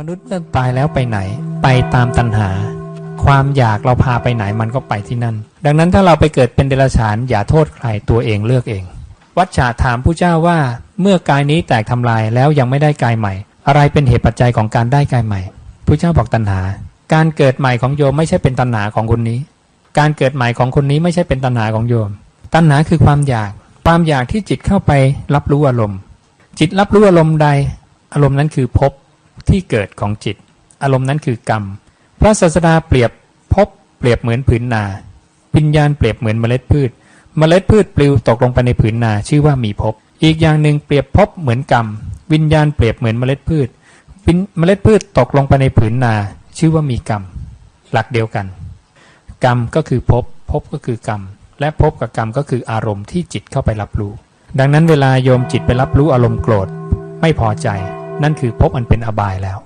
มนุษย์เมื่อตายแล้วไปไหน ไปตามตัณหา ความอยากเราพาไปไหนมันก็ไปที่นั่น ดังนั้นถ้าเราไปเกิดเป็นเดรัจฉานอย่าโทษใครตัวเองเลือกเอง วัชชาถามผู้เจ้าว่า เมื่อกายนี้แตกทำลายแล้วยังไม่ได้กายใหม่ อะไรเป็นเหตุปัจจัยของการได้กายใหม่ผู้เจ้าบอกตัณหา การเกิดใหม่ของโยมไม่ใช่เป็นตัณหาของคนนี้ การเกิดใหม่ของคนนี้ไม่ใช่เป็นตัณหาของโยม ตัณหาคือความอยาก ความอยากที่จิตเข้าไปรับรู้อารมณ์ จิตรับรู้อารมณ์ใด อารมณ์นั้นคือภพ ที่เกิดของจิต อารมณ์นั้นคือกรรม พระศาสดาเปรียบภพเปรียบเหมือนผืนนาวิญญาณเปรียบเหมือนเมล็ดพืช เมล็ดพืชปลิวตกลงไปในผืนนาชื่อว่ามีภพอีกอย่างหนึ่งเปรียบภพเหมือนกรรม วิญญาณเปรียบเหมือนเมล็ดพืชวิญเมล็ดพืชตกลงไปในผืนนา ชื่อว่ามีกรรม หลักเดียวกัน กรรมก็คือพภพบก็คือกรรม และภพกับกรรมก็คืออารมณ์ที่จิตเข้าไปรับรู้ ดังนั้นเวลาโยมจิตไปรับรู้อารมณ์โกรธ ไม่พอใจ นั่นคือพบอันเป็นอบายแล้ว